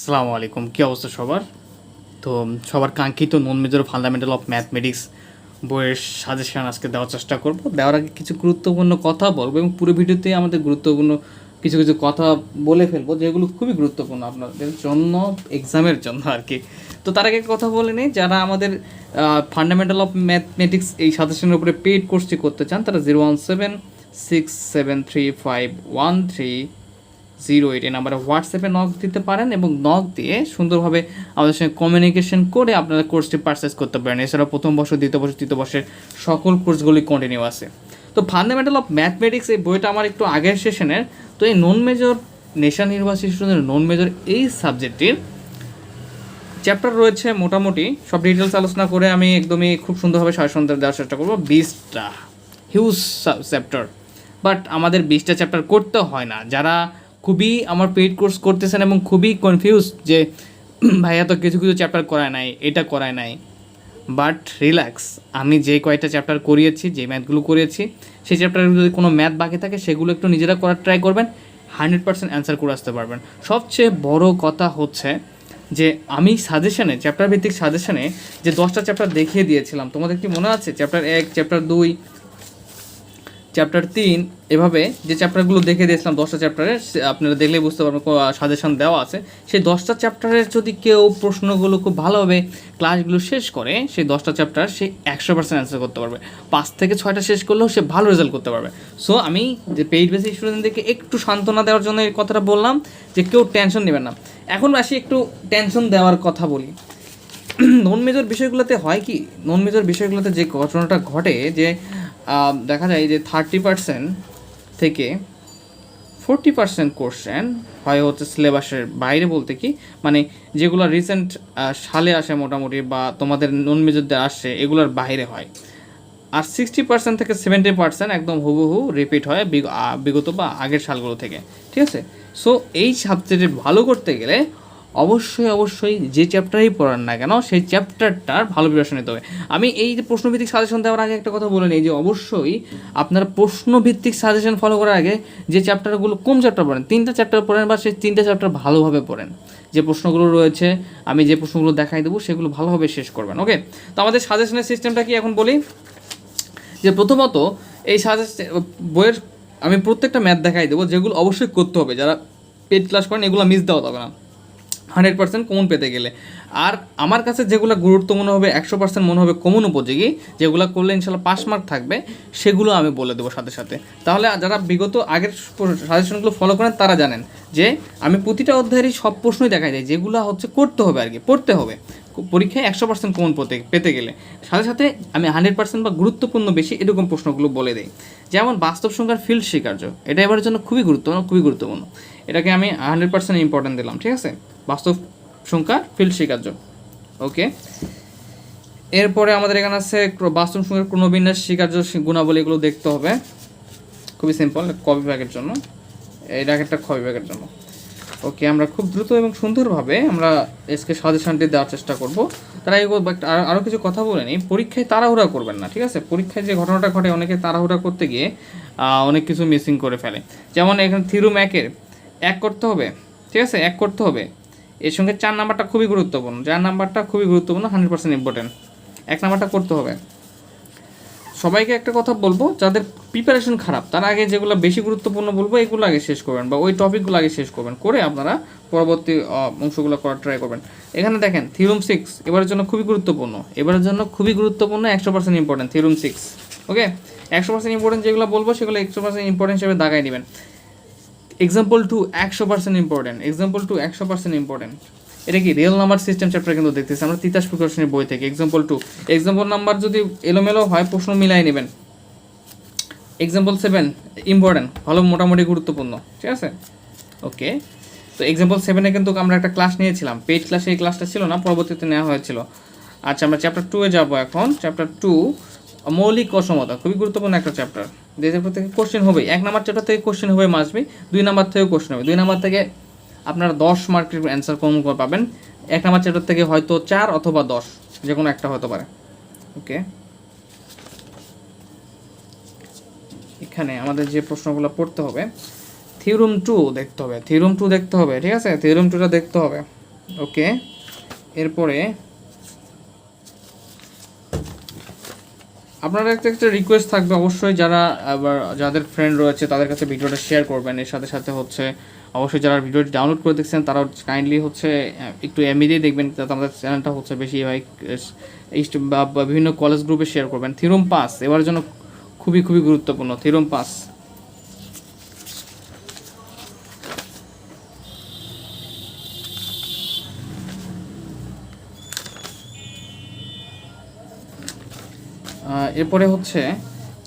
আসসালামু আলাইকুম। কী অবস্থা সবার? তো সবার কাঙ্ক্ষিত non major fundamental of mathematics বইয়ের সাজেশন আজকে দেওয়ার চেষ্টা করব। দেওয়ার আগে কিছু গুরুত্বপূর্ণ কথা বলব এবং পুরো ভিডিওতে আমাদের গুরুত্বপূর্ণ কিছু কিছু কথা বলে ফেলব যেগুলো খুবই গুরুত্বপূর্ণ আপনাদের জন্য এক্সামের জন্য আর কি তো, তার আগে কথা বলে নিই, যারা আমাদের ফান্ডামেন্টাল অফ ম্যাথমেটিক্স এই সাজেশনের উপরে পেইড কোর্সটি করতে চান, তারা zero one seven six seven three five one three zero eight এই নাম্বারে হোয়াটসঅ্যাপে নক দিতে পারেন এবং নক দিয়ে সুন্দরভাবে আমাদের সঙ্গে কমিউনিকেশন করে আপনারা কোর্সটি পারচেস করতে পারেন। এছাড়া প্রথম বর্ষ, দ্বিতীয় বর্ষ, তৃতীয় বর্ষের সকল কোর্সগুলি কন্টিনিউ আছে। তো ফান্ডামেন্টাল অফ ম্যাথমেটিক্স এই বইটা আমার একটু আগের সেশনের তো এই নন মেজর নেশান নির্বাচী স্টুডেন্টের নন মেজর এই সাবজেক্টটির চ্যাপ্টার রয়েছে মোটামুটি। সব ডিটেলস আলোচনা করে আমি একদমই খুব সুন্দরভাবে সাজেশন দেওয়ার চেষ্টা করব। বিশটা হিউজ চ্যাপ্টার বাট আমাদের বিশটা চ্যাপ্টার করতে হয় না। যারা খুবই আমার পেইড কোর্স করতেছেন এবং খুবই কনফিউজ যে, ভাইয়া তো কিছু কিছু চ্যাপ্টার করায় নাই, এটা করায় নাই। বাট রিল্যাক্স আমি যে কয়েকটা চ্যাপ্টার করিয়েছি, যে ম্যাথগুলো করিয়েছি, সেই চ্যাপ্টারে যদি কোনো ম্যাথ বাকি থাকে, সেগুলো একটু নিজেরা করার ট্রাই করবেন হান্ড্রেড পার্সেন্ট অ্যান্সার করে আসতে পারবেন। সবচেয়ে বড় কথা হচ্ছে যে, আমি সাজেশনে চ্যাপ্টার ভিত্তিক সাজেশনে যে দশটা চ্যাপ্টার দেখিয়ে দিয়েছিলাম, তোমাদের কি মনে আছে? চ্যাপ্টার এক চ্যাপ্টার দুই চ্যাপ্টার তিন, এভাবে যে চ্যাপ্টারগুলো দেখে দিয়েছিলাম, দশটা চ্যাপ্টারে আপনারা দেখলেই বুঝতে পারবেন সাজেশন দেওয়া আছে। সেই দশটা চ্যাপ্টারের যদি কেউ প্রশ্নগুলো খুব ভালোভাবে ক্লাসগুলো শেষ করে, সেই দশটা চ্যাপ্টার সে একশো পার্সেন্ট অ্যান্সার করতে পারবে। পাঁচ থেকে ছয়টা শেষ করলেও সে ভালো রেজাল্ট করতে পারবে। সো আমি যে পেইড বেসিক স্টুডেন্টদেরকে একটু সান্ত্বনা দেওয়ার জন্য এই কথাটা বললাম, যে কেউ টেনশন নেবেন না। এখন আসি একটু টেনশন দেওয়ার কথা বলি। নন মেজর বিষয়গুলোতে হয় কি? নন মেজর বিষয়গুলোতে যে ঘটনাটা ঘটে, যে দেখা যায় যে থার্টি পার্সেন্ট থেকে ফোরটি পার্সেন্ট কোশ্চেন হয় হচ্ছে সিলেবাসের বাইরে বলতে কি মানে যেগুলো রিসেন্ট সালে আসে মোটামুটি বা তোমাদের নন মেজরদের আসছে এগুলোর বাইরে হয়। আর সিক্সটি পার্সেন্ট থেকে সেভেন্টি পার্সেন্ট একদম হুবহু রিপিট হয় বিগ- বিগত বা আগের সালগুলো থেকে, ঠিক আছে? সো এই সাবজেক্টে ভালো করতে গেলে অবশ্যই অবশ্যই যে চ্যাপ্টারই পড়ান না কেন, সেই চ্যাপ্টারটার ভালো প্রিপারেশন নিতে হবে। আমি এই যে প্রশ্নভিত্তিক সাজেশন দেওয়ার আগে একটা কথা বলে নিই যে, অবশ্যই আপনারা প্রশ্নভিত্তিক সাজেশন ফলো করার আগে যে চ্যাপ্টারগুলো কোন চ্যাপ্টার পড়েন, তিনটা চ্যাপ্টার পড়েন বা সেই তিনটা চ্যাপ্টার ভালোভাবে পড়েন। যে প্রশ্নগুলো রয়েছে, আমি যে প্রশ্নগুলো দেখাই দেবো, সেগুলো ভালোভাবে শেষ করবেন ওকে তো আমাদের সাজেশনের সিস্টেমটা কি এখন বলি? যে প্রথমত এই সাজেস্ট বইয়ের, আমি প্রত্যেকটা ম্যাথ দেখাই দেবো, যেগুলো অবশ্যই করতে হবে। যারা পেড ক্লাস করেন, এগুলো মিস দেওয়া যাবে না। হান্ড্রেড পার্সেন্ট কমন পেতে গেলে। আর আমার কাছে যেগুলো গুরুত্ব মনে হবে, একশো পার্সেন্ট মনে হবে কমন উপযোগী, যেগুলো করলে ইনশাল্লাহ পাস মার্ক থাকবে, সেগুলো আমি বলে দেবো সাথে সাথে। তাহলে যারা বিগত আগের সাজেশনগুলো ফলো করেন, তারা জানেন যে আমি প্রতিটা অধ্যায়েরই সব প্রশ্নই দেখাই যায় যেগুলো হচ্ছে করতে হবে আর কি পড়তে হবে। পরীক্ষায় একশো পার্সেন্ট কমন পেতে পেতে গেলে। সাথে সাথে আমি হান্ড্রেড পার্সেন্ট বা গুরুত্বপূর্ণ বেশি এরকম প্রশ্নগুলো বলে দিই। যেমন বাস্তব সংখ্যার ফিল্ড স্বীকার্য, এটা এবারের জন্য খুবই গুরুত্বপূর্ণ খুবই গুরুত্বপূর্ণ। এটাকে আমি হান্ড্রেড পার্সেন্ট ইম্পর্টেন্ট দিলাম, ঠিক আছে? বাস্তব সংখ্যা ফিল্ড স্বীকার্য। ওকে এরপরে আমাদের এখানে আছে বাস্তব সংখ্যার ক্রমবিন্যাস স্বীকার্য গুণাবলী এগুলো দেখতে হবে। খুবই সিম্পল ক বিভাগের জন্য। এই একটা খ বিভাগের জন্য। ওকে আমরা খুব দ্রুত এবং সুন্দরভাবে আমরা এসকে সাজেশনটি দেওয়ার চেষ্টা করব। তারা আর- আরও কিছু কথা বলে নিই। পরীক্ষায় তাড়াহুড়া করবেন না, ঠিক আছে? পরীক্ষায় যে ঘটনাটা ঘটে, অনেকে তাড়াহুড়া করতে গিয়ে অনেক কিছু মিসিং করে ফেলে। যেমন এখানে থিরুম একের এক করতে হবে, ঠিক আছে? এক করতে হবে। এর সঙ্গে চার নাম্বারটা খুবই গুরুত্বপূর্ণ। চার নাম্বারটা খুবই গুরুত্বপূর্ণ হান্ড্রেড পার্সেন্ট ইম্পর্টেন্ট এক নাম্বারটা করতে হবে। সবাইকে একটা কথা বলব, যাদের প্রিপারেশন খারাপ, তার আগে যেগুলো বেশি গুরুত্বপূর্ণ বলব, এগুলো আগে শেষ করবেন বা ওই টপিকগুলো আগে শেষ করবেন। করে আপনারা পরবর্তী অংশগুলো করার ট্রাই করবেন। এখানে দেখেন থিরুম সিক্স এবারের জন্য খুবই গুরুত্বপূর্ণ। এবারের জন্য খুবই গুরুত্বপূর্ণ একশো percent important theorem six okay একশো পার্সেন্ট ইম্পর্টেন্ট যেগুলো বলব, সেগুলো একশো পার্সেন্ট ইম্পর্টেন্ট হিসেবে দাগাই নেবেন। এক্সাম্পল টু একশো পার্সেন্ট ইম্পর্টেন্ট এক্সাম্পল টু একশো পার্সেন্ট ইম্পর্টেন্ট এটা কি রিয়েল নাম্বার সিস্টেম চ্যাপ্টার কিন্তু দেখতেছি আমরা তিতাস প্রিপারেশনের বই থেকে। এক্সাম্পল টু এক্সাম্পল নাম্বার যদি এলোমেলো হয়, প্রশ্ন মিলাই নেবেন। এক্সাম্পল সেভেন ইম্পর্টেন্ট ভালো, মোটামুটি গুরুত্বপূর্ণ, ঠিক আছে? ওকে তো এক্সাম্পল সেভেনে কিন্তু আমরা একটা ক্লাস নিয়েছিলাম। পেইড ক্লাসে এই ক্লাসটা ছিল না, পরবর্তীতে নেওয়া হয়েছিল। আচ্ছা আমরা চ্যাপ্টার টুয়ে যাব এখন। চ্যাপ্টার টু মৌলিক অসমতা, খুবই গুরুত্বপূর্ণ একটা চ্যাপ্টার চ্যাপ্টার থেকে কোশ্চেন হবে, এক নাম্বার চ্যাপ্টার থেকে কোশ্চেন হবে মাসবি দুই নাম্বার থেকে কোশ্চেন হবে। দুই নাম্বার থেকে আপনারা দশ মার্কের অ্যান্সার কম পাবেন। এক নাম্বার চ্যাপ্টার থেকে হয়তো চার অথবা দশ, যে কোনো একটা হতে পারে। ওকে এখানে আমাদের যে প্রশ্নগুলো পড়তে হবে থিওরম টু দেখতে হবে। থিওরম টু দেখতে হবে, ঠিক আছে? থিওরম টুটা দেখতে হবে। ওকে এরপরে আপনারা একটা একটা রিকোয়েস্ট থাকবে অবশ্যই যারা, আবার যাদের ফ্রেন্ড রয়েছে তাদের কাছে ভিডিওটা শেয়ার করবেন। এর সাথে সাথে হচ্ছে অবশ্যই যারা ভিডিওটি ডাউনলোড করে দেখছেন, তারাও কাইন্ডলি হচ্ছে একটু দিয়ে দেখবেন যাতে আমাদের চ্যানেলটা হচ্ছে বেশি বা বিভিন্ন কলেজ গ্রুপে শেয়ার করবেন। থিরুম পাস এবার জন্য খুবই খুবই গুরুত্বপূর্ণ। থিরুম পাস এরপরে হচ্ছে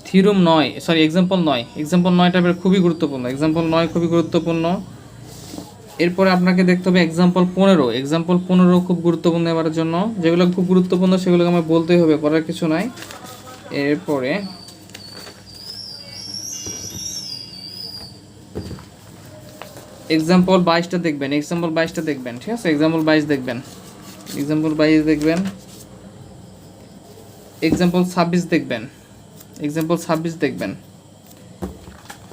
থিরুম নয় সরি এক্সাম্পল নয়। এক্সাম্পল নয়টা এবার খুবই গুরুত্বপূর্ণ। এক্সাম্পল নয় খুবই গুরুত্বপূর্ণ। এরপরে আপনাকে দেখতে হবে এক্সাম্পল পনেরো। এক্সাম্পল পনেরো খুব গুরুত্বপূর্ণ এবারের জন্য। যেগুলো খুব গুরুত্বপূর্ণ, সেগুলোকে আমার বলতেই হবে, করার কিছু নাই। এরপরে এক্সাম্পল বাইশটা দেখবেন। এক্সাম্পল বাইশটা দেখবেন, ঠিক আছে? এক্সাম্পল বাইশ দেখবেন। এক্সাম্পল বাইশ দেখবেন। এক্সাম্পল ছাব্বিশ দেখবেন। এক্সাম্পল ছাব্বিশ দেখবেন।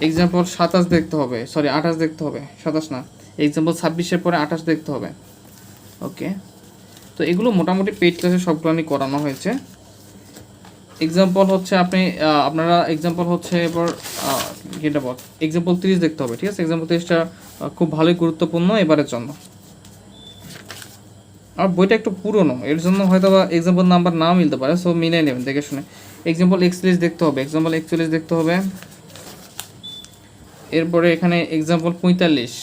এক্সাম্পল সাতাশ দেখতে হবে। সরি আঠাশ দেখতে হবে। সাতাশ না। এক্সাম্পল ছাব্বিশের পরে আঠাশ দেখতে হবে। ওকে তো এগুলো মোটামুটি পেড ক্লাসে সবগুলো করানো হয়েছে। এক্সাম্পল হচ্ছে আপনি আপনারা এক্সাম্পল হচ্ছে এবার যেটা বল এক্সাম্পল তিরিশ দেখতে হবে, ঠিক আছে? এক্সাম্পল তিরিশটা খুব ভালোই গুরুত্বপূর্ণ এবারের জন্য। আর বইটা একটু পুরনো। এর জন্য হয়তো বা এক্সাম্পল নাম্বার নাও মিলতে পারে সো মিলাই নেবেন, দেখে শুনে। এক্সাম্পল একচল্লিশ দেখতে হবে এক্সাম্পল একচল্লিশ দেখতে হবে। এরপরে এখানে এক্সাম্পল পঁয়তাল্লিশ,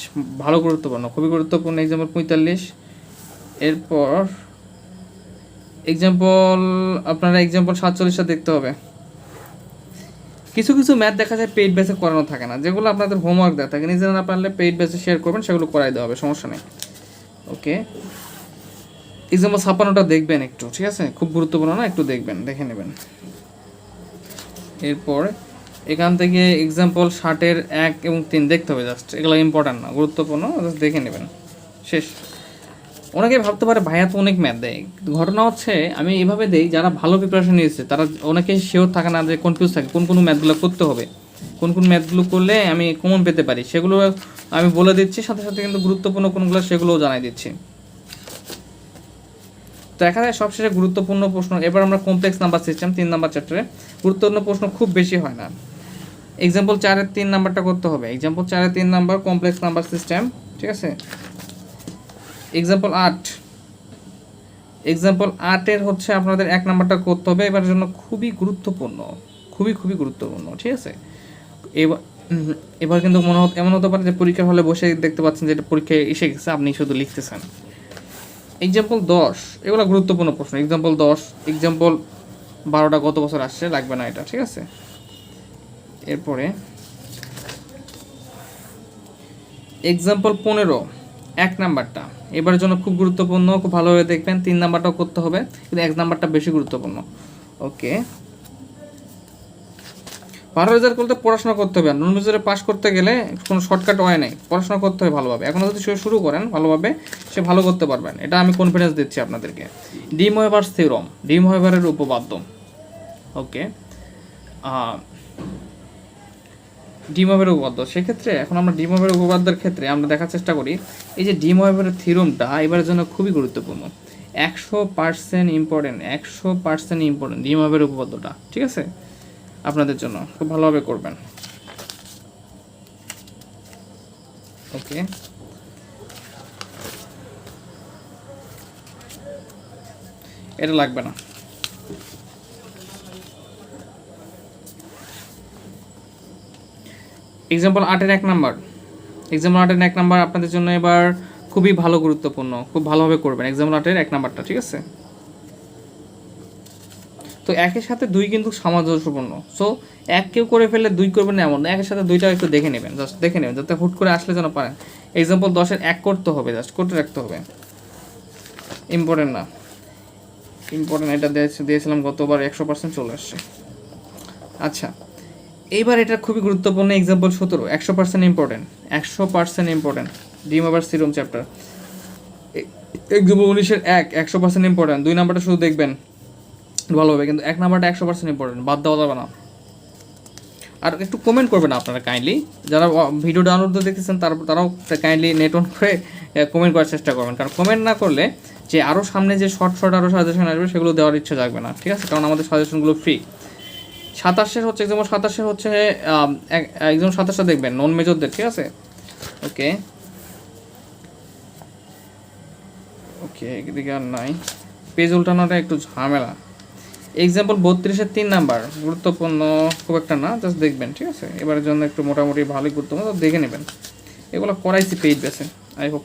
ভালো গুরুত্বপূর্ণ, খুবই গুরুত্বপূর্ণ এক্সাম্পল পঁয়তাল্লিশ। এরপর এক্সাম্পল আপনারা এক্সাম্পল সাতচল্লিশটা দেখতে হবে। কিছু কিছু ম্যাথ দেখা যায় পেইড বেসে করানো থাকে না, যেগুলো আপনাদের হোমওয়ার্ক দেওয়া থাকে। নিজেরা না পারলে পেইড বেসে শেয়ার করবেন, সেগুলো করাই দেওয়া হবে, সমস্যা নেই। ওকে এক্সাম্পল ছাপ্পান্নটা দেখবেন একটু, ঠিক আছে? খুব গুরুত্বপূর্ণ না? একটু দেখবেন, দেখে নেবেন। এরপর এখান থেকে এক্সাম্পল ষাটের এক এবং তিন দেখতে হবে জাস্ট। এগুলো ইম্পর্ট্যান্ট না, গুরুত্বপূর্ণ, জাস্ট দেখে নেবেন। শেষ। অনেকে ভাবতে পারে, ভাইয়া তো অনেক ম্যাথ দেয়। ঘটনা হচ্ছে, আমি এভাবে দেই, যারা ভালো প্রিপারেশন নিয়েছে, তারা অনেকে শিওর থাকে না যে কনফিউজ থাকে, কোন কোন ম্যাথগুলো করতে হবে। কোন কোন ম্যাথগুলো করলে আমি কমন পেতে পারি? সেগুলো আমি বলে দিচ্ছি, সাথে সাথে কিন্তু গুরুত্বপূর্ণ কোনগুলো সেগুলোও জানাই দিচ্ছি। তো দেখা যায় সবশেষে গুরুত্বপূর্ণ প্রশ্ন, এবার আমরা কমপ্লেক্স নাম্বার সিস্টেম তিন নাম্বার চ্যাপ্টারে গুরুত্বপূর্ণ প্রশ্ন খুব বেশি হয় না। এক্সাম্পল চারের তিন নাম্বারটা করতে হবে। এক্সাম্পল চারের তিন নাম্বার কমপ্লেক্স নাম্বার সিস্টেম ঠিক আছে? এক্সাম্পল আট। এক্সাম্পল আটের হচ্ছে আপনাদের এক নাম্বারটা করতে হবে, এবার জন্য খুবই গুরুত্বপূর্ণ, খুবই খুবই গুরুত্বপূর্ণ, ঠিক আছে? এবার এবার কিন্তু মনে এমন হতে পারে যে পরীক্ষার হলে বসে দেখতে পাচ্ছেন যে এটা পরীক্ষায় এসে গেছে, আপনি শুধু লিখতেছেন। এক্সাম্পল দশ, এগুলো গুরুত্বপূর্ণ প্রশ্ন। এক্সাম্পল দশ এক্সাম্পল বারোটা গত বছর আসছে, লাগবে না এটা, ঠিক আছে? এরপরে এক্সাম্পল পনেরো, এক নাম্বারটা। এবার জন্য খুব গুরুত্বপূর্ণ, খুব ভালোভাবে দেখবেন, তিন নাম্বারটাও করতে হবে, কিন্তু এক নাম্বারটা বেশি গুরুত্বপূর্ণ। ওকে বারো রেজাল্ট করতে পড়াশোনা করতে হবে নুন মেজরে পাস করতে গেলে কোনো শর্টকাট হয় নাই। পড়াশোনা করতে হবে ভালোভাবে। এখন যদি সে শুরু করেন ভালোভাবে, সে ভালো করতে পারবেন এটা আমি কনফিডেন্স দিচ্ছি আপনাদেরকে। ডিম ওয়েভার থিওরম ডিম ওয়েভারের উপপাদ্য। ওকে ডিমোভের উপপাদ্য। সেক্ষেত্রে এখন আমরা ডিমোভের উপপাদ্যের ক্ষেত্রে আমরা দেখার চেষ্টা করি। এই যে ডিমোভের থিওরমটা এবারের জন্য খুবই গুরুত্বপূর্ণ। একশো পার্সেন্ট ইম্পর্টেন্ট একশো পার্সেন্ট ইম্পর্টেন্ট ডিমোভের উপপাদ্যটা। ঠিক আছে? আপনাদের জন্য। খুব ভালোভাবে করবেন। ওকে। এটা লাগবে না। এক্সাম্পল আটের এক নাম্বার এক্সাম্পল আটের এক নাম্বার আপনাদের জন্য এবার খুবই ভালো গুরুত্বপূর্ণ। খুব ভালোভাবে করবেন। এক্সাম্পল আটের এক নাম্বারটা ঠিক আছে? তো একের সাথে দুই কিন্তু সামঞ্জস্যপূর্ণ। সো এক কেউ করে ফেললে দুই করবেন এমন না। একের সাথে দুইটা একটু দেখে নেবেন জাস্ট দেখে নেবেন, যাতে হুট করে আসলে যেন পারেন। এক্সাম্পল দশের এক করতে হবে জাস্ট করতে রাখতে হবে। ইম্পর্টেন্ট না। ইম্পর্টেন্ট এটা দিয়েছিলাম গতবার, একশো পার্সেন্ট চলে আসছে। আচ্ছা এইবার এটা খুবই গুরুত্বপূর্ণ এক্সাম্পল সতেরো। একশো পার্সেন্ট ইম্পর্টেন্ট একশো percent important de Moivre theorem chapter example উনিশের এক, একশো পার্সেন্ট ইম্পর্টেন্ট দুই নাম্বারটা শুধু দেখবেন। ভালোভাবে কিন্তু এক নাম্বারটা একশো পার্সেন্ট ইম্পর্টেন্ট বাদ দেওয়া যাবে না। আর একটু কমেন্ট করবেন আপনারা কাইন্ডলি যারা ভিডিও ডাউনলোড দেখতেছেন তার তারাও কাইন্ডলি নেট অন করে কমেন্ট করার চেষ্টা করবেন। কারণ কমেন্ট না করলে যে আরও সামনে যে শর্ট শর্ট আরও সাজেশন আসবে সেগুলো দেওয়ার ইচ্ছা থাকবে না ঠিক আছে? কারণ আমাদের সাজেশনগুলো ফ্রি সাতাশের হচ্ছে একদম সাতাশের হচ্ছে আম, এক- একদম সাতাশটা দেখবেন নন মেজরদের ঠিক আছে? ওকে ওকে এদিকে আর নাই। পেজ উল্টানোটা একটু ঝামেলা। এক্সাম্পল বত্রিশের তিন নাম্বার। গুরুত্বপূর্ণ খুব একটা না জাস্ট দেখবেন, ঠিক আছে? এবারের জন্য একটু মোটামুটি ভালোই গুরুত্বপূর্ণ, তো দেখে নেবেন। এগুলো করাইছি পেজ বেসে আই হোপ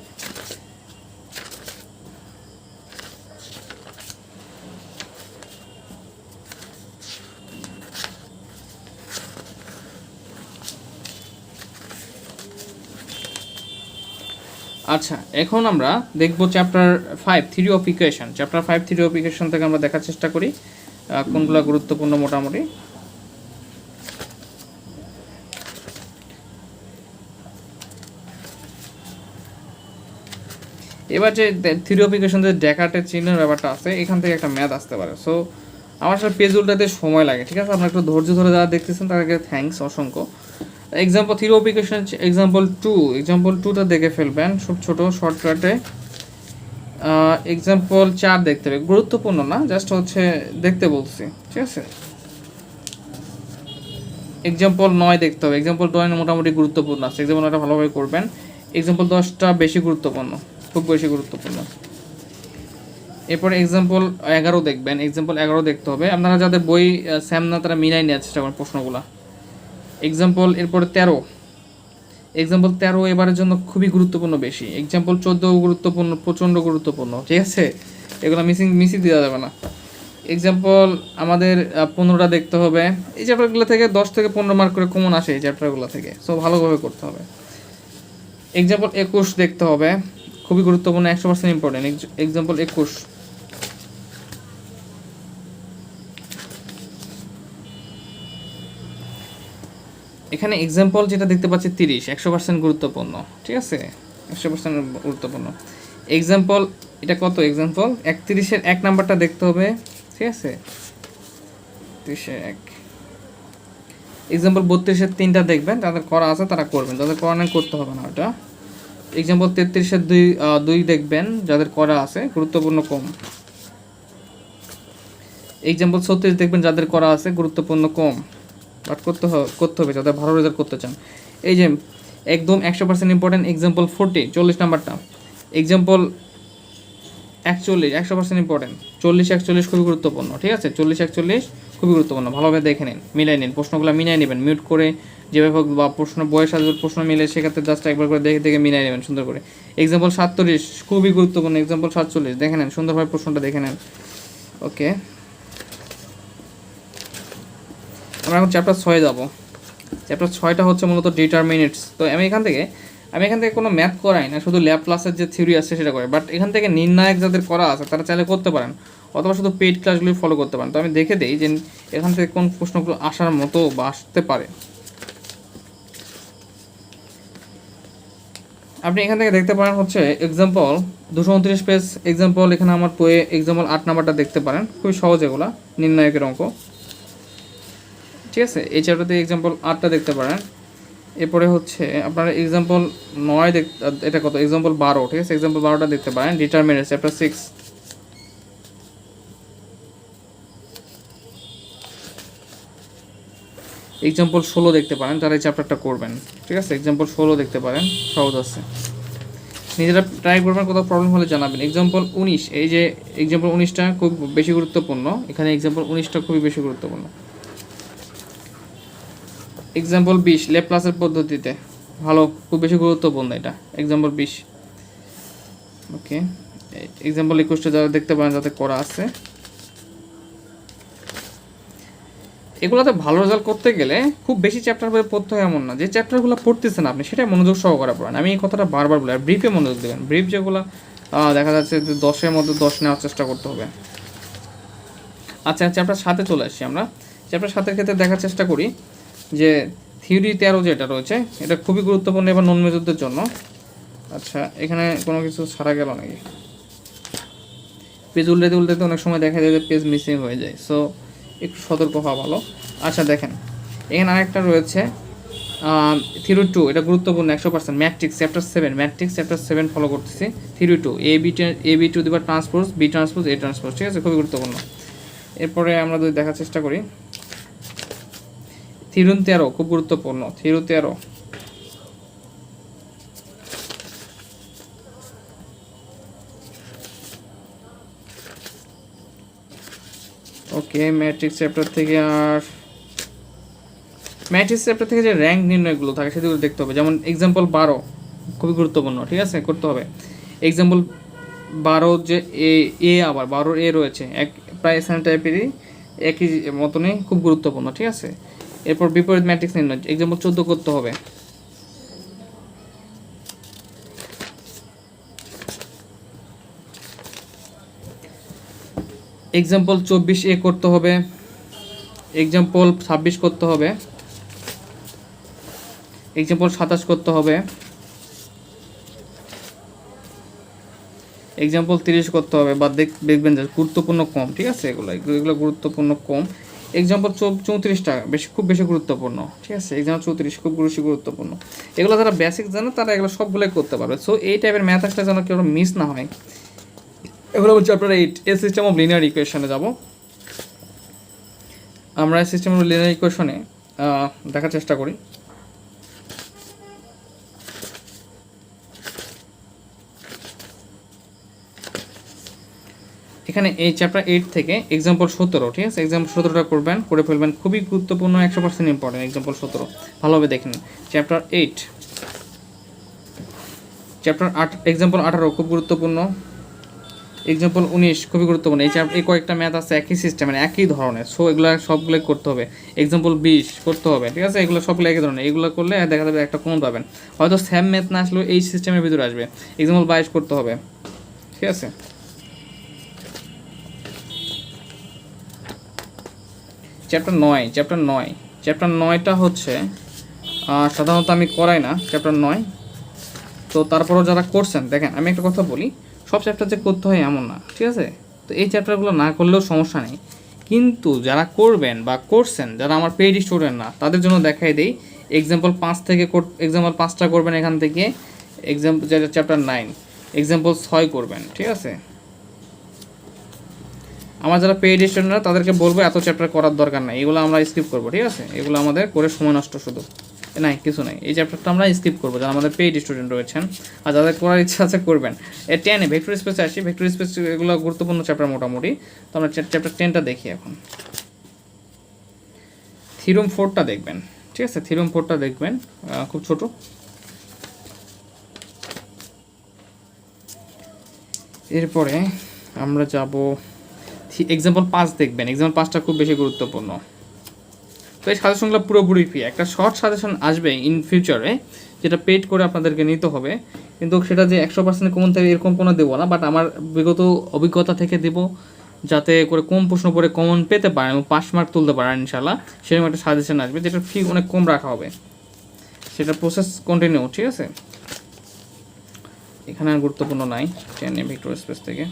আচ্ছা এখন আমরা দেখব chapter five three of equation chapter five three of equation থেকে আমরা দেখার চেষ্টা করি। কোনগুলো গুরুত্বপূর্ণ মোটামুটি? এবার যে ইকুয়েশন যে ডেকার্টের চিহ্নের ব্যাপারটা আছে, এখান থেকে একটা ম্যাথ আসতে পারে। সো আমার সাথে পেজ উল্টাতে সময় লাগে, ঠিক আছে? আপনারা একটু ধৈর্য ধরে যারা দেখতেছেন তাদেরকে থ্যাঙ্কস অসংখ্য। Example equation example two example টুটা দেখে ফেলবেন খুব ছোট শর্টকাটে এক্সাম্পল চার দেখতে হবে। গুরুত্বপূর্ণ না জাস্ট হচ্ছে দেখতে বলছি, ঠিক আছে? এক্সাম্পল নয় দেখতে হবে। এক্সাম্পল নয় মোটামুটি গুরুত্বপূর্ণ আছে। এক্সাম্পল নয়টা ভালোভাবে করবেন। এক্সাম্পল দশটা বেশি গুরুত্বপূর্ণ, খুব বেশি গুরুত্বপূর্ণ। এরপরে এক্সাম্পল এগারো দেখবেন। এক্সাম্পল এগারো দেখতে হবে। আপনারা যাদের বই স্যাম না, তারা মিলাই নেওয়ার চেষ্টা করেন প্রশ্নগুলা। এক্সাম্পল এরপরে তেরো। এক্সাম্পল তেরো এবারের জন্য খুবই গুরুত্বপূর্ণ বেশি। এক্সাম্পল চোদ্দ গুরুত্বপূর্ণ, প্রচণ্ড গুরুত্বপূর্ণ, ঠিক আছে? এগুলো মিসিং মিসই দেওয়া যাবে না। এক্সাম্পল আমাদের পনেরোটা দেখতে হবে। এই চ্যাপ্টারগুলো থেকে দশ থেকে পনেরো মার্ক করে কমন আসে এই চ্যাপ্টারগুলো থেকে। সো ভালোভাবে করতে হবে। এক্সাম্পল একুশ দেখতে হবে। খুবই গুরুত্বপূর্ণ, একশো পার্সেন্ট ইম্পর্টেন্ট এক্সাম্পল একুশ। এখানে এক্সাম্পল যেটা দেখতে পাচ্ছি তিরিশ, একশো পার্সেন্ট গুরুত্বপূর্ণ, ঠিক আছে? একশো পার্সেন্ট গুরুত্বপূর্ণ। এক্সাম্পল এটা কত এক্সাম্পল একত্রিশের এক নাম্বারটা দেখতে হবে, ঠিক আছে? তিরিশে এক। এক্সাম্পল বত্রিশের তিনটা দেখবেন যাদের করা আছে, তারা করবেন। যাদের করা নেই, করতে হবে না ওটা। এক্সাম্পল তেত্রিশের দুই দুই দেখবেন, যাদের করা আছে, গুরুত্বপূর্ণ কম। এক্সাম্পল ছত্রিশ দেখবেন, যাদের করা আছে, গুরুত্বপূর্ণ কম। বাট করতে হবে করতে হবে যাদের ভালো রেজাল্ট করতে চান। এই যে, একদম একশো পার্সেন্ট ইম্পর্টেন্ট এক্সাম্পল ফোরটি চল্লিশ নাম্বারটা। এক্সাম্পল একচল্লিশ, একশো পার্সেন্ট ইম্পর্টেন্ট চল্লিশ, একচল্লিশ খুবই গুরুত্বপূর্ণ, ঠিক আছে? চল্লিশ, একচল্লিশ খুবই গুরুত্বপূর্ণ। ভালোভাবে দেখে নিন, মিলাই নিন, প্রশ্নগুলো মিলাই নেবেন মিউট করে যেভাবে হোক বা প্রশ্ন, বয়স সাজের প্রশ্ন মিলে সেক্ষেত্রে জাস্ট একবার করে দেখে দেখে মিলাই নেবেন, সুন্দর করে। এক্সাম্পল সাতচল্লিশ, খুবই গুরুত্বপূর্ণ এক্সাম্পল সাতচল্লিশ, দেখে নেন, সুন্দরভাবে প্রশ্নটা দেখে নেন। ওকে আমরা এখন চ্যাপ্টার ছয়ে যাব। চ্যাপ্টার ছয়টা হচ্ছে মূলত ডিটারমিনেটস তো আমি এখান থেকে, আমি এখান থেকে কোনো ম্যাথ করাই না, শুধু ল্যাব ক্লাসের যে থিওরি আছে সেটা করে বাট এখান থেকে নির্ণায়ক যাদের করা আছে, তারা চাইলে করতে পারেন। অথবা শুধু পেইড ক্লাসগুলি ফলো করতে পারেন। তো আমি দেখে দিই যে এখান থেকে কোন প্রশ্নগুলো আসার মতো বা আসতে পারে। আপনি এখান থেকে দেখতে পারেন হচ্ছে এক্সাম্পল দুশো উনত্রিশ পেজ এক্সাম্পল এখানে আমার বইয়ে এক্সাম্পল আট নাম্বারটা দেখতে পারেন। খুবই সহজ এগুলা, নির্ণায়কের অঙ্ক। ঠিক আছে, এই চ্যাপ্টারতে এক্সাম্পল আটটা দেখতে পারেন। এরপরে হচ্ছে আপনারা এক্সাম্পল নয় দেখ, এটা কত? এক্সাম্পল বারো, ঠিক আছে? এক্সাম্পল বারোটা দেখতে পারেন ডিটারমিনেট চ্যাপ্টার সিক্স এক্সাম্পল ষোলো দেখতে পারেন, তারা এই চ্যাপ্টারটা করবেন, ঠিক আছে? এক্সাম্পল ষোলো দেখতে পারেন, সহজ আছে। নিজেরা ট্রাই করবেন, কোথাও প্রবলেম হলে জানাবেন। এক্সাম্পল উনিশ, এই যে এক্সাম্পল উনিশটা খুব বেশি গুরুত্বপূর্ণ, এখানে এক্সাম্পল উনিশটা খুবই বেশি গুরুত্বপূর্ণ। এক্সাম্পল বিশ ল্যাপ্লাসের পদ্ধতিতে। ভালো, খুব বেশি গুরুত্বপূর্ণ এটা। এক্সাম্পল বিশ। ওকে এক্সাম্পল একুশটা যারা দেখতে পারেন যাতে করা আছে। এগুলোতে ভালো রেজাল্ট করতে গেলে খুব বেশি চ্যাপ্টার বই পড়তে হয় এমন না। যে চ্যাপ্টারগুলো পড়তেছেন আপনি সেটাই মনোযোগ সহকারে পড়েন। আমি এই কথাটা বারবার বলি, আর ব্রিফে মনোযোগ দেবেন। ব্রিফ যেগুলো দেখা যাচ্ছে যে দশের মধ্যে দশ নেওয়ার চেষ্টা করতে হবে। আচ্ছা চ্যাপ্টার সাথে চলে আসছি আমরা। চ্যাপ্টার সাথের ক্ষেত্রে দেখার চেষ্টা করি। যে থিওরি তেরো যেটা রয়েছে, এটা খুবই গুরুত্বপূর্ণ এবার নন মেজরদের জন্য। আচ্ছা এখানে কোনো কিছু ছাড়া গেল নাকি? পেজ উল্টাতে উল্টাতে অনেক সময় দেখা যায় যে পেজ মিসিং হয়ে যায় সো একটু সতর্ক হওয়া ভালো। আচ্ছা দেখেন, এখানে আরেকটা রয়েছে থিরু টু এটা গুরুত্বপূর্ণ একশো percent matrix chapter seven matrix chapter seven follow করতেছি। Theorem two A B A B two দিবার transport B transport A transport ঠিক আছে? খুবই গুরুত্বপূর্ণ। এরপরে আমরা যদি দেখার চেষ্টা করি থিরুন তেরো খুব গুরুত্বপূর্ণ থিরু তেরো ওকে ম্যাট্রিক্স চ্যাপ্টার থেকে আর চ্যাপ্টার থেকে যে র্যাঙ্ক নির্ণয়গুলো থাকে, সেগুলো দেখতে হবে। যেমন এক্সাম্পল বারো, খুবই গুরুত্বপূর্ণ, ঠিক আছে? করতে হবে। এক্সাম্পল বারো যে এ এ আবার, বারোর এ রয়েছে। এক, প্রায় সেম টাইপেরই একই মতনই, খুব গুরুত্বপূর্ণ, ঠিক আছে? এরপর বিপরীত ম্যাট্রিক্স নির্ণয় এক্সাম্পল চোদ্দ করতে হবে। এক্সাম্পল চব্বিশ এ করতে হবে এক্সাম্পল ছাব্বিশ করতে হবে এক্সাম্পল সাতাশ করতে হবে এক্সাম্পল তিরিশ করতে হবে, বা দেখ দেখবেন যে গুরুত্বপূর্ণ কম, ঠিক আছে? এগুলো এগুলো গুরুত্বপূর্ণ কম। এক্সাম্পল চৌত্রিশটা বেশি, খুব বেশি গুরুত্বপূর্ণ, ঠিক আছে? এক্সাম্পল চৌত্রিশ, খুব বেশি গুরুত্বপূর্ণ। এগুলো যারা বেসিক জানে, তারা এগুলো সবগুলোই করতে পারবে। সো এই টাইপের ম্যাথ আসলে যেন কেউ মিস না হয়। এগুলো হচ্ছে আপনারা eight A system of linear ইকুয়েশনে যাব। আমরা সিস্টেম অফ লিনিয়ার ইকুয়েশনে দেখার চেষ্টা করি। এখানে এই চ্যাপ্টার এইট থেকে এক্সাম্পল সতেরো, ঠিক আছে? এক্সাম্পল সতেরোটা করবেন, করে ফেলবেন। খুবই গুরুত্বপূর্ণ, একশো পার্সেন্ট ইম্পর্টেন্ট এক্সাম্পল সতেরো। ভালোভাবে দেখেন। চ্যাপ্টার এইট চ্যাপ্টার আট এক্সাম্পল আঠারো, খুব গুরুত্বপূর্ণ। এক্সাম্পল উনিশ, খুবই গুরুত্বপূর্ণ। এই চ্যাপ্টার এই কয়েকটা ম্যাথ আছে একই সিস্টেম মানে একই ধরনের। সো এগুলো সবগুলো করতে হবে। এক্সাম্পল বিশ, করতে হবে, ঠিক আছে? এগুলো সবগুলো একই ধরনের। এগুলো করলে দেখা যাবে একটা কমন পাবেন। হয়তো স্যাম ম্যাথ না আসলেও এই সিস্টেমের ভিতরে আসবে। এক্সাম্পল বাইশ করতে হবে, ঠিক আছে? চ্যাপ্টার নয় চ্যাপ্টার নয়। চ্যাপ্টার নয়টা হচ্ছে সাধারণত আমি করাই না চ্যাপ্টার নয়। তো তারপরও যারা করছেন, দেখেন, আমি একটা কথা বলি, সব চ্যাপ্টার যে করতে হয় এমন না, ঠিক আছে? তো এই চ্যাপ্টারগুলো না করলেও সমস্যা নেই। কিন্তু যারা করবেন বা করছেন, যারা আমার পেইড স্টুডেন্ট না, তাদের জন্য দেখাই দেই এক্সাম্পল পাঁচ থেকে এক্সাম্পল পাঁচটা করবেন এখান থেকে এক্সাম্পল চ্যাপ্টার নাইন এক্সাম্পল ছয় করবেন, ঠিক আছে? আমার যারা পেইড স্টুডেন্টরা তাদেরকে বলব এত চ্যাপ্টার করার দরকার নাই। এগুলো আমরা স্কিপ করব, ঠিক আছে? এগুলো আমাদের করে সময় নষ্ট শুধু। নাই, কিছু নাই। এই চ্যাপ্টারটা আমরা স্কিপ করব, যারা আমাদের পেইড স্টুডেন্ট রয়েছেন আর যাদের করার ইচ্ছা আছে করবেন। এ টেনে ভেক্টর স্পেসে আসি। ভেক্টর স্পেস এগুলো গুরুত্বপূর্ণ চ্যাপ্টার মোটামুটি। তো আমরা চ্যাপ্টার টেনটা দেখি এখন। থিরুম ফোরটা দেখবেন, ঠিক আছে? থিরুম ফোরটা দেখবেন খুব ছোট। এরপরে আমরা যাব এক্সাম্পল পাঁচ দেখবেন। এক্সাম্পল পাঁচটা খুব বেশি গুরুত্বপূর্ণ। তো এই সাজেশনগুলো পুরোপুরি ফ্রি একটা শর্ট সাজেশন আসবে ইন ফিউচারে যেটা পেড করে আপনাদেরকে নিতে হবে। কিন্তু সেটা যে একশো পার্সেন্ট কমন থেকে এরকম কোনো দেবো না বাট আমার বিগত অভিজ্ঞতা থেকে দেব, যাতে করে কম প্রশ্ন পড়ে কমন পেতে পারেন এবং পাস মার্ক তুলতে পারেন ইনশাল্লাহ সেরকম একটা সাজেশন আসবে, যেটা ফি অনেক কম রাখা হবে। সেটা প্রসেস কন্টিনিউ ঠিক আছে? এখানে আর গুরুত্বপূর্ণ নাই টেন ভিক্টোর স্পেস থেকে।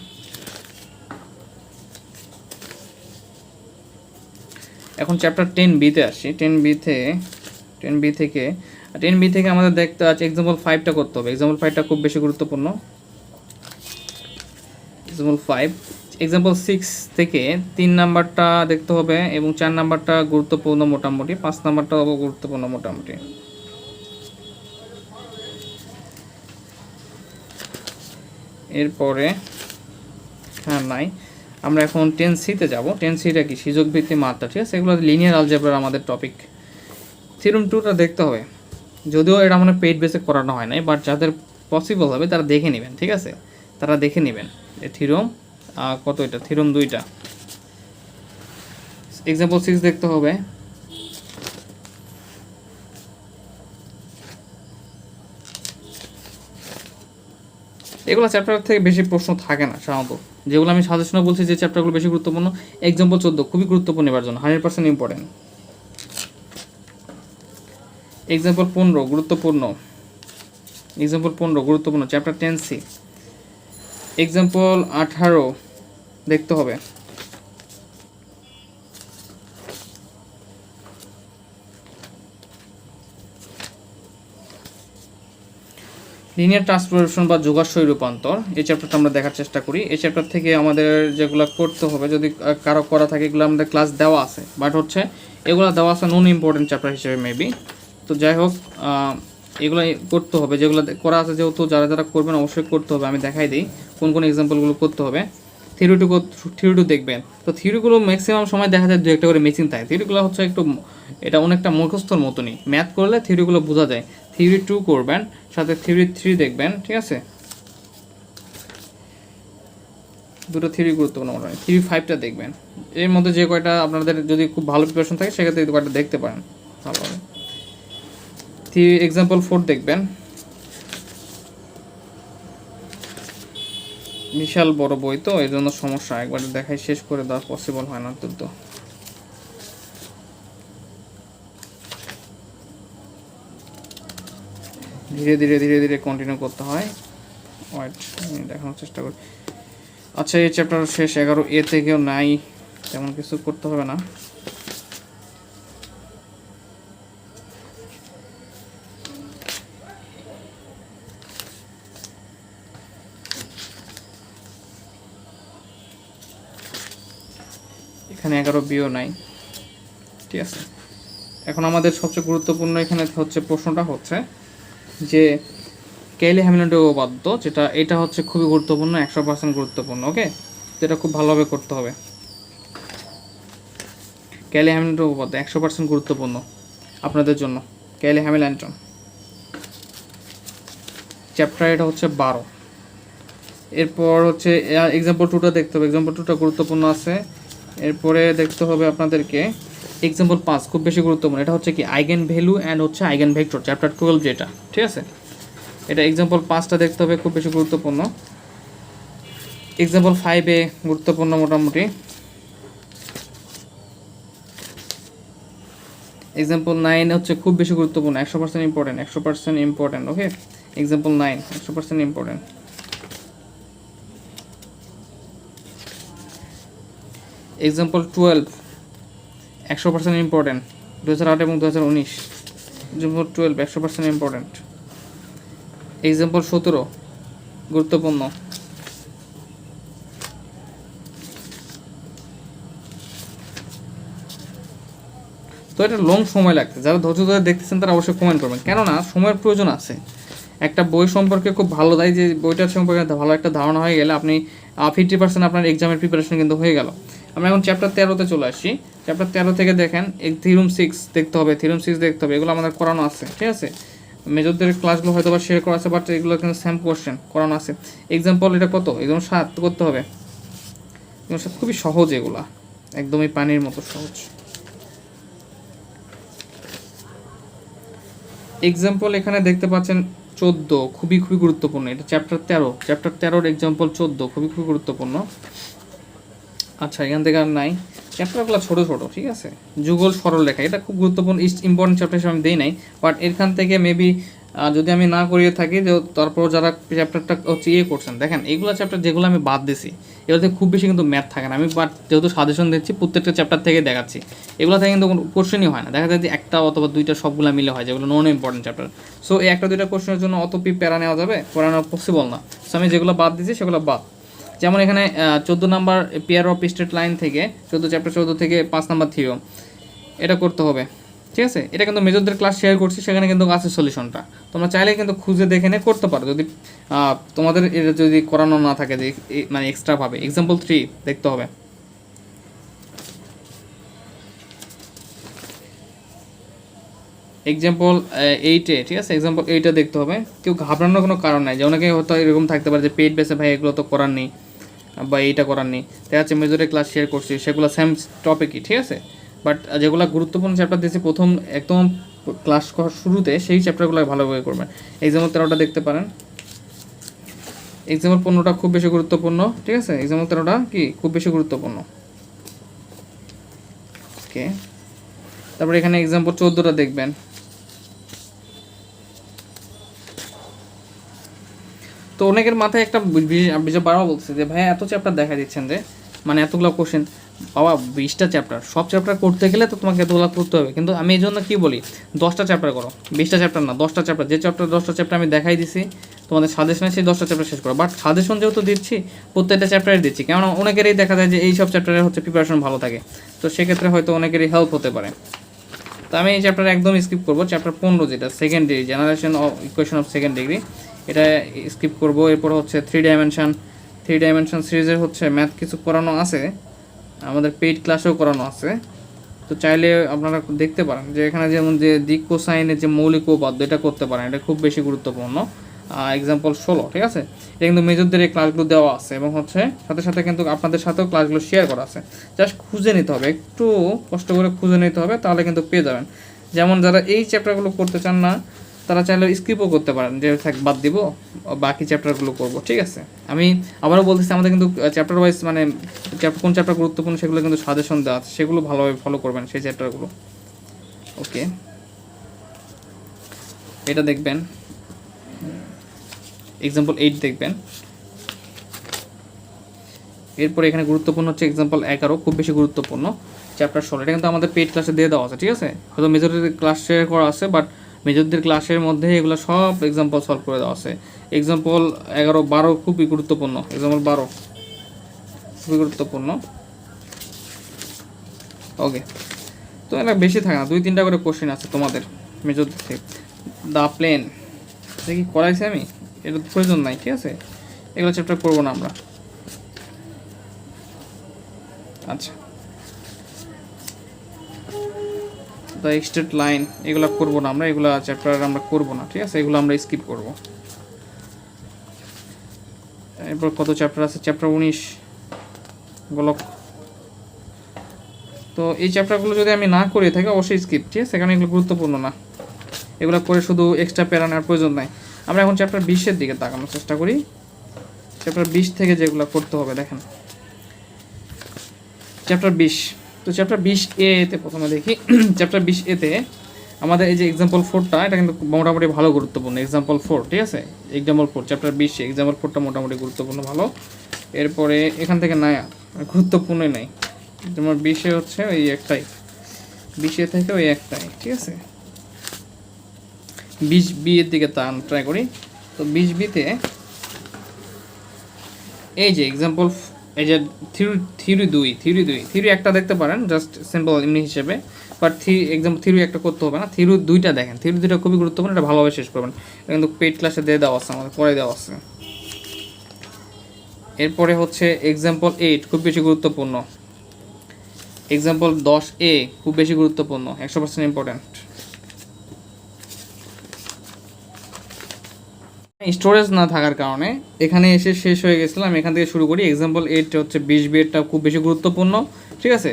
এখন চ্যাপ্টার টেন বিতে আসছি। টেন বিতে টেন বি থেকে টেন বি থেকে আমাদের দেখতে আছে এক্সাম্পল ফাইভটা করতে হবে। এক্সাম্পল ফাইভটা খুব বেশি গুরুত্বপূর্ণ। এক্সাম্পল ফাইভ এক্সাম্পল সিক্স থেকে তিন নাম্বারটা দেখতে হবে এবং চার নাম্বারটা গুরুত্বপূর্ণ মোটামুটি, পাঁচ নাম্বারটাও গুরুত্বপূর্ণ মোটামুটি। এরপরে হ্যাঁ নাই। আমরা এখন টেন সিতে যাব। টেন সিটা কি? সুযোগ ভিত্তি মাত্রা, ঠিক আছে? এগুলো লিনিয়ার আলজেব্রার আমাদের টপিক থিরুম টুটা দেখতে হবে। যদিও এটা মানে পেইড বেসে করানো হয় নাই বাট যাদের পসিবল হবে, তারা দেখে নেবেন, ঠিক আছে? তারা দেখে নেবেন এ থিরম কত এটা? থিরম দুইটা এক্সাম্পল সিক্স দেখতে হবে। এগুলো চ্যাপ্টার থেকে বেশি প্রশ্ন থাকে না সাধারণত যেগুলো আমি সাজেশনে বলছি যে চ্যাপ্টারগুলো বেশি গুরুত্বপূর্ণ এক্সাম্পল চোদ্দ, খুবই গুরুত্বপূর্ণ এবার জন্য হান্ড্রেড পার্সেন্ট ইম্পর্টেন্ট এক্সাম্পল পনেরো, গুরুত্বপূর্ণ। এক্সাম্পল পনেরো, গুরুত্বপূর্ণ চ্যাপ্টার টেন সি এক্সাম্পল আঠারো, দেখতে হবে। লিনিয়ার ট্রান্সফরমেশন বা যোগাশ্রয় রূপান্তর, এই চ্যাপ্টারটা আমরা দেখার চেষ্টা করি। এই চ্যাপ্টার থেকে আমাদের যেগুলো করতে হবে, যদি কারও করা থাকে, এগুলো আমাদের ক্লাস দেওয়া আছে। বাট হচ্ছে, এগুলো দেওয়া আছে নন ইম্পর্টেন্ট চ্যাপ্টার হিসেবে মেবি তো যাই হোক এগুলো করতে হবে। যেগুলো করা আছে, যেহেতু যারা যারা করবেন, অবশ্যই করতে হবে। আমি দেখাই দিই কোন কোন এক্সাম্পলগুলো করতে হবে। থিওরি টু টু দেখবেন। তো থিওরিগুলো ম্যাক্সিমাম সময় দেখা যায় দু একটা করে মেচিং থাকে। থিওরিগুলো হচ্ছে একটু, এটা অনেকটা মুখস্থর মতনই। ম্যাথ করলে থিওরিগুলো বোঝা যায়। থিওরি টু করবেন, সাথে থিওরি থ্রি দেখবেন, ঠিক আছে? দুটো থিওরি গুরুত্বপূর্ণ মনে হয়। থিওরি ফাইভটা দেখবেন। এর মধ্যে যে কয়টা আপনাদের যদি খুব ভালো প্রিপারেশন থাকে, সেক্ষেত্রে কয়টা দেখতে পারেন ভালো হবে থিওরি এক্সাম্পল ফোর দেখবেন। বিশাল বড় বই তো এই জন্য সমস্যা। একবার দেখাই, শেষ করে দেওয়া পসিবল হয় না তো ধীরে ধীরে ধীরে ধীরে কন্টিনিউ করতে হয়। ওয়েট দেখানোর চেষ্টা করি। আচ্ছা এই চ্যাপ্টার শেষ, এগারো এ থেকেও নাই, তেমন কিছু করতে হবে না। এখানে এগারো বিও নাই। ঠিক আছে। এখন আমাদের সবচেয়ে গুরুত্বপূর্ণ এখানে হচ্ছে প্রশ্নটা হচ্ছে যে কেলি হ্যামিল্টন উপপাদ্য যেটা, এটা হচ্ছে খুবই গুরুত্বপূর্ণ, একশো পার্সেন্ট গুরুত্বপূর্ণ ওকে যেটা খুব ভালোভাবে করতে হবে। ক্যালি হ্যামিল্টন উপপাদ্য একশো পার্সেন্ট গুরুত্বপূর্ণ আপনাদের জন্য ক্যালি হ্যামিল্টন। চ্যাপ্টার এটা হচ্ছে বারো। এরপর হচ্ছে এক্সাম্পল টুটা দেখতে হবে এক্সাম্পল টুটা গুরুত্বপূর্ণ আছে। এরপরে দেখতে হবে আপনাদেরকে এক্সাম্পল পাঁচ, খুব বেশি গুরুত্বপূর্ণ। এটা হচ্ছে কি আইগেন ভ্যালু অ্যান্ড হচ্ছে আইগেন ভেক্টর চ্যাপ্টার টুয়েলভ যেটা, ঠিক আছে? এটা এক্সাম্পল পাঁচটা দেখতে হবে, খুব বেশি গুরুত্বপূর্ণ। এক্সাম্পল ফাইভে গুরুত্বপূর্ণ মোটামুটি। এক্সাম্পল নাইন হচ্ছে খুব বেশি গুরুত্বপূর্ণ, একশো পার্সেন্ট ইম্পর্টেন্ট একশো percent important okay example nine একশো পার্সেন্ট ইম্পর্টেন্ট এক্সাম্পল টুয়েলভ একশো পার্সেন্ট ইম্পর্টেন্ট দু হাজার আট এবং দু হাজার উনিশ। এক্সাম্পল টুয়েলভ একশো পার্সেন্ট ইম্পর্টেন্ট এক্সাম্পল সতেরো, গুরুত্বপূর্ণ। তো এটা লং সময় লাগছে। যারা ধৈর্য ধরে দেখতেছেন, তারা অবশ্যই কমেন্ট করবেন। কেননা, সময়ের প্রয়োজন আছে। একটা বই সম্পর্কে খুব ভালো দেয় যে বইটার সম্পর্কে ভালো একটা ধারণা হয়ে গেলে আপনি ফিফটি পার্সেন্ট আপনার এক্সামের প্রিপারেশন কিন্তু হয়ে গেল। আমরা এখন চ্যাপ্টার তেরোতে চলে আসছি চ্যাপ্টার তেরো থেকে দেখেন, এই থিরুম সিক্স দেখতে হবে থিরুম সিক্স দেখতে হবে, এগুলো আমাদের করানো আছে, ঠিক আছে? মেজরদের ক্লাসগুলো হয়তো বা শেয়ার করা আছে বাট এগুলো কিন্তু সেম কোশ্চেন করানো আছে। এক্সাম্পল এটা কত? একদম সাত করতে হবে। এগুলো সব খুবই সহজ এগুলা, একদমই পানির মতো সহজ। এক্সাম্পল এখানে দেখতে পাচ্ছেন চোদ্দ, খুবই খুবই গুরুত্বপূর্ণ, এটা চ্যাপ্টার তেরো চ্যাপ্টার তেরোর এক্সাম্পল চোদ্দ, খুবই খুবই গুরুত্বপূর্ণ। আচ্ছা এখান থেকে আর নাই। চ্যাপ্টারগুলো ছোটো ছোটো, ঠিক আছে? যুগল সরল লেখা, এটা খুব গুরুত্বপূর্ণ ইম্পর্টেন্ট চ্যাপ্টার হিসেবে আমি দিই নাই বাট এখান থেকে মেবি যদি আমি না করিয়ে থাকি যে তারপর যারা চ্যাপ্টারটা হচ্ছে ইয়ে করছেন, দেখেন, এইগুলো চ্যাপ্টার যেগুলো আমি বাদ দিছি, এগুলোতে খুব বেশি কিন্তু ম্যাথ থাকে না, আমি বাট যেহেতু সাজেশন দিচ্ছি, প্রত্যেকটা চ্যাপ্টার থেকে দেখাচ্ছি, এগুলো থেকে কিন্তু কোনো কোশ্চেনই হয় না, দেখা যায় যে একটা অথবা দুইটা সবগুলো মিলে হয়, যেগুলো নন ইম্পর্টেন্ট চ্যাপ্টার সো এই একটা দুইটা কোশ্চেনের জন্য অত পি প্যারা নেওয়া যাবে, করানো পসিবল না সো আমি যেগুলো বাদ দিচ্ছি সেগুলো বাদ। যেমন এখানে চোদ্দ number pair of straight line থেকে চোদ্দ চ্যাপ্টার চোদ্দ থেকে পাঁচ নাম্বার থিও এটা করতে হবে, ঠিক আছে? এটা কিন্তু মেজরদের ক্লাস শেয়ার করছি, সেখানে কিন্তু আছে সলিউশনটা তোমরা চাইলে কিন্তু খুঁজে দেখে নিয়ে করতে পারো। যদি তোমাদের এটা যদি করানো না থাকে, যে মানে এক্সট্রা ভাবে। এক্সাম্পল থ্রি দেখতে হবে। এক্সাম্পল এইটে ঠিক আছে? এক্সাম্পল এইটা দেখতে হবে। কেউ ঘাবড়ানোর কোনো কারণ নাই। যে অনেকে হয়তো এরকম থাকতে পারে যে, পেট বেসে ভাই, এগুলো তো করার নেই। বা এইটা করার নেই। দেখা যাচ্ছে মেজরে ক্লাস শেয়ার করছি, সেগুলো সেম টপিকই ঠিক আছে? বাট যেগুলো গুরুত্বপূর্ণ চ্যাপ্টার দিয়েছি, প্রথম একদম ক্লাস করার শুরুতে সেই চ্যাপ্টারগুলো ভালোভাবে করবেন এক্সাম্পল তেরোটা দেখতে পারেন। এক্সাম্পল পনেরোটা খুব বেশি গুরুত্বপূর্ণ, ঠিক আছে? এক্সাম্পল তেরোটা কি? খুব বেশি গুরুত্বপূর্ণ। ওকে তারপরে এখানে এক্সাম্পল চোদ্দোটা দেখবেন। তো অনেকের মাথায় একটা বিষয় বারবার বলছে যে ভাই এত চ্যাপ্টার দেখা দিচ্ছেন যে মানে এতগুলো কোশ্চেন বাবা, বিশটা চ্যাপ্টার সব চ্যাপ্টার করতে গেলে তো তোমাকে এতগুলো করতে হবে। কিন্তু আমি এই জন্য কী বলি? দশটা চ্যাপ্টার করো, বিশটা চ্যাপ্টার না, দশটা চ্যাপ্টার যে চ্যাপ্টার দশটা চ্যাপ্টার আমি দেখাই দিছি, তোমাদের সাজেশনে সেই দশটা চ্যাপ্টার শেষ করো। বাট সাজেশন যেহেতু দিচ্ছি, প্রত্যেকটা চ্যাপ্টারে দিচ্ছি। কেননা অনেকেরই দেখা যায় যে এই সব চ্যাপ্টারে হচ্ছে প্রিপারেশন ভালো থাকে। তো সেক্ষেত্রে হয়তো অনেকেরই হেল্প হতে পারে। তো আমি এই চ্যাপ্টার একদম স্কিপ করব। চ্যাপ্টার পনেরো যেটা second degree generation of equation of second degree এটা স্কিপ করব। এরপর হচ্ছে থ্রি ডাইমেনশান থ্রি ডাইমেনশান সিরিজের হচ্ছে ম্যাথ কিছু করানো আছে। আমাদের পেইড ক্লাসেও করানো আছে। তো চাইলে আপনারা দেখতে পারেন যে এখানে যেমন যে দিক সাইনের যে মৌলিক উপাদ্য, এটা করতে পারেন। এটা খুব বেশি গুরুত্বপূর্ণ। এক্সাম্পল ষোলো, ঠিক আছে? এটা কিন্তু মেজরদের এই ক্লাসগুলো দেওয়া আছে এবং হচ্ছে সাথে সাথে কিন্তু আপনাদের সাথেও ক্লাসগুলো শেয়ার করা আছে। জাস্ট খুঁজে নিতে হবে, একটু কষ্ট করে খুঁজে নিতে হবে, তাহলে কিন্তু পেয়ে যাবেন। যেমন যারা এই চ্যাপ্টারগুলো করতে চান না, তারা চাইলে স্কিপও করতে পারেন, যে থাক বাদ দিব, বাকি চ্যাপ্টারগুলো করব, ঠিক আছে? আমি আবারও বলতেছি, আমাদের কিন্তু চ্যাপ্টার ওয়াইজ মানে কোন চ্যাপ্টার গুরুত্বপূর্ণ সেগুলো কিন্তু সাজেশন দেওয়া আছে, সেগুলো ভালোভাবে ফলো করবেন সেই চ্যাপ্টারগুলো ওকে এটা দেখবেন। এক্সাম্পল এইট দেখবেন। এরপরে এখানে গুরুত্বপূর্ণ হচ্ছে এক্সাম্পল এগারো, খুব বেশি গুরুত্বপূর্ণ। চ্যাপ্টার ষোলো, এটা কিন্তু আমাদের পেড ক্লাসে দিয়ে দেওয়া আছে, ঠিক আছে? হয়তো মেজরিটি ক্লাস শেয়ার করা আছে বাট মেজরদের ক্লাসের মধ্যে এগুলো সব এক্সাম্পল সলভ করে দেওয়া আছে। এক্সাম্পল এগারো, বারো খুবই গুরুত্বপূর্ণ। এক্সাম্পল বারো, খুবই গুরুত্বপূর্ণ। ওকে তো এটা বেশি থাকে না, দুই, তিনটা করে কোশ্চেন আছে তোমাদের মেজর থেকে দ্য প্লেন এটা কি করাইছি আমি? এটা তো প্রয়োজন নাই, ঠিক আছে? এগুলো চ্যাপ্টার করব না আমরা। আচ্ছা। দ্য এক্সটেড লাইন এগুলো করব না আমরা, এগুলো চ্যাপ্টার আমরা করব না, ঠিক আছে? এগুলো আমরা স্কিপ করব। এরপর কত চ্যাপ্টার আছে? চ্যাপ্টার উনিশ গোলক তো এই চ্যাপ্টারগুলো যদি আমি না করে থাকি অবশ্যই স্কিপ ঠিক আছে? সেখানে এগুলো গুরুত্বপূর্ণ না। এগুলো করে শুধু এক্সট্রা প্যারা নেওয়ার প্রয়োজন নাই। আমরা এখন চ্যাপ্টার বিশের দিকে তাকানোর চেষ্টা করি। চ্যাপ্টার বিশ থেকে যেগুলো করতে হবে, দেখেন। চ্যাপ্টার বিশ। তো চ্যাপ্টার বিশ এ তে প্রথমে দেখি চ্যাপ্টার বিশ এতে আমাদের এই যে এক্সাম্পল ফোরটা এটা কিন্তু মোটামুটি ভালো গুরুত্বপূর্ণ। এক্সাম্পল ফোর ঠিক আছে? এক্সাম্পল ফোর চ্যাপ্টার বিশ এক্সাম্পল ফোরটা মোটামুটি গুরুত্বপূর্ণ, ভালো। এরপরে এখান থেকে নাই গুরুত্বপূর্ণই নাই। তোমার বিশে হচ্ছে ওই একটাই। বিশে থেকে ওই একটাই, ঠিক আছে? বিশ বি দিকে তা ট্রাই করি। তো বিশ বিতে এই যে এক্সাম্পল এই যে থিওরি থিওরি দুই থিওরি দুই। থিওরি একটা দেখতে পারেন জাস্ট সিম্পল এমনি হিসেবে। বাট থ্রি এক্সাম্পল থিওরি একটা করতে হবে না। থিওরি দুইটা দেখেন। থিওরি দুইটা খুবই গুরুত্বপূর্ণ, এটা ভালোভাবে শেষ করবেন। এটা কিন্তু পেড ক্লাসে দিয়ে দেওয়া আছে, আমাদের পরে দেওয়া আছে। এরপরে হচ্ছে এক্সাম্পল এইট খুব বেশি গুরুত্বপূর্ণ। এক্সাম্পল দশ এ খুব বেশি গুরুত্বপূর্ণ, একশো পার্সেন্ট ইম্পর্ট্যান্ট স্টোরেজ না থাকার কারণে এখানে এসে শেষ হয়ে গেছিলাম এখান থেকে শুরু করি। এক্সাম্পল এইট হচ্ছে বিশ বিয়েরটা খুব বেশি গুরুত্বপূর্ণ, ঠিক আছে?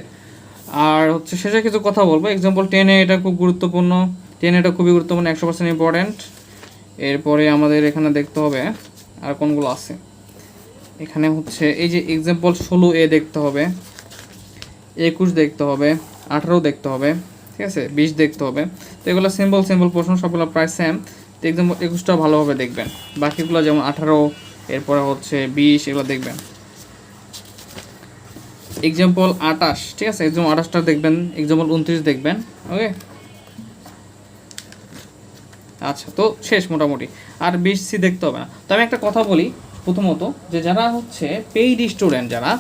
আর হচ্ছে শেষে কিছু কথা বলব। এক্সাম্পল টেনে এটা খুব গুরুত্বপূর্ণ। টেনে এটা খুবই গুরুত্বপূর্ণ, একশো পার্সেন্ট ইম্পর্ট্যান্ট এরপরে আমাদের এখানে দেখতে হবে আর কোনগুলো আছে। এখানে হচ্ছে এই যে এক্সাম্পল ষোলো এ দেখতে হবে, একুশ দেখতে হবে, আঠারো দেখতে হবে, ঠিক আছে? বিশ দেখতে হবে। তো এগুলো সিম্পল সিম্পল প্রশ্ন, সবগুলো প্রায় সেম তো এক্সাম্পল একুশটা ভালোভাবে দেখবেন। বাকিগুলো যেমন আঠারো, এরপরে হচ্ছে বিশ, এগুলো দেখবেন। এক্সাম্পল আটাশ ঠিক আছে? এক্সাম্পল আঠাশটা দেখবেন এক্সাম্পল উনত্রিশ দেখবেন ওকে আচ্ছা তো শেষ মোটামুটি। আর বিশ সি দেখতে হবে না। তো আমি একটা কথা বলি, প্রথমত যে যারা হচ্ছে পেইড স্টুডেন্ট যারা,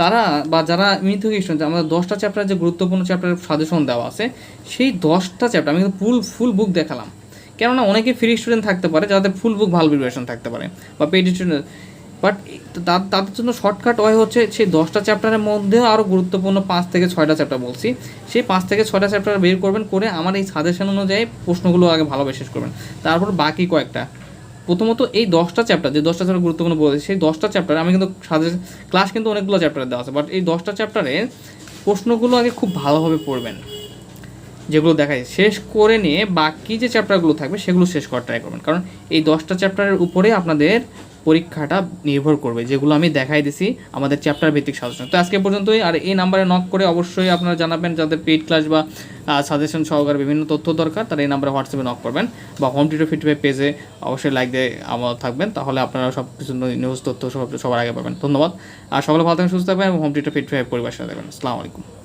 তারা বা যারা মিথক স্টুডেন্ট আমাদের দশটা চ্যাপ্টার যে গুরুত্বপূর্ণ চ্যাপ্টারের সাজেশন দেওয়া আছে, সেই দশটা চ্যাপ্টার আমি কিন্তু ফুল ফুল বুক দেখালাম। কেননা অনেকে ফ্রি স্টুডেন্ট থাকতে পারে যাদের ফুল বুক ভালো প্রিপারেশন থাকতে পারে, বা পেইড স্টুডেন্ট বাট তাদের জন্য শর্টকাট ওয়ে হচ্ছে সেই দশটা চ্যাপ্টারের মধ্যেও আরও গুরুত্বপূর্ণ পাঁচ থেকে ছয়টা চ্যাপ্টার বলছি। সেই পাঁচ থেকে ছয়টা চ্যাপ্টার বের করবেন, করে আমার এই সাজেশন অনুযায়ী প্রশ্নগুলো আগে ভালোভাবে শেষ করবেন। তারপর বাকি কয়েকটা। প্রথমত এই দশটা চ্যাপ্টার যে দশটা চ্যাপ্টার গুরুত্বপূর্ণ বলেছি, সেই দশটা চ্যাপ্টার আমি কিন্তু সাজেশন ক্লাস কিন্তু অনেকগুলো চ্যাপ্টার দেওয়া আছে বাট এই দশটা চ্যাপ্টারে প্রশ্নগুলো আগে খুব ভালোভাবে পড়বেন। যেগুলো দেখায় শেষ করে নিয়ে বাকি যে চ্যাপ্টারগুলো থাকবে, সেগুলো শেষ করার ট্রাই করবেন। কারণ এই দশটা চ্যাপ্টারের উপরে আপনাদের পরীক্ষাটা নির্ভর করবে, যেগুলো আমি দেখাই দিছি আমাদের চ্যাপ্টার ভিত্তিক সাজেশন তো আজকে পর্যন্তই, আর এই নাম্বারে নক করে অবশ্যই আপনারা জানাবেন, যাদের পেইড ক্লাস বা সাজেশন সহকারে বিভিন্ন তথ্য দরকার, তারা এই নাম্বারে হোয়াটসঅ্যাপে নক করবেন বা হোম টিউটর ফিডব্যাক পেজে অবশ্যই লাইক দিয়ে আমার থাকবেন, তাহলে আপনারা সব কিছু নিউজ তথ্য সব সবার আগে পাবেন। ধন্যবাদ, আর সকলে ভালো থাকবেন, সুস্থ থাকবেন এবং হোম টিউটর ফিডব্যাক পরিবার সাথে থাকবেন। আসসালামু আলাইকুম।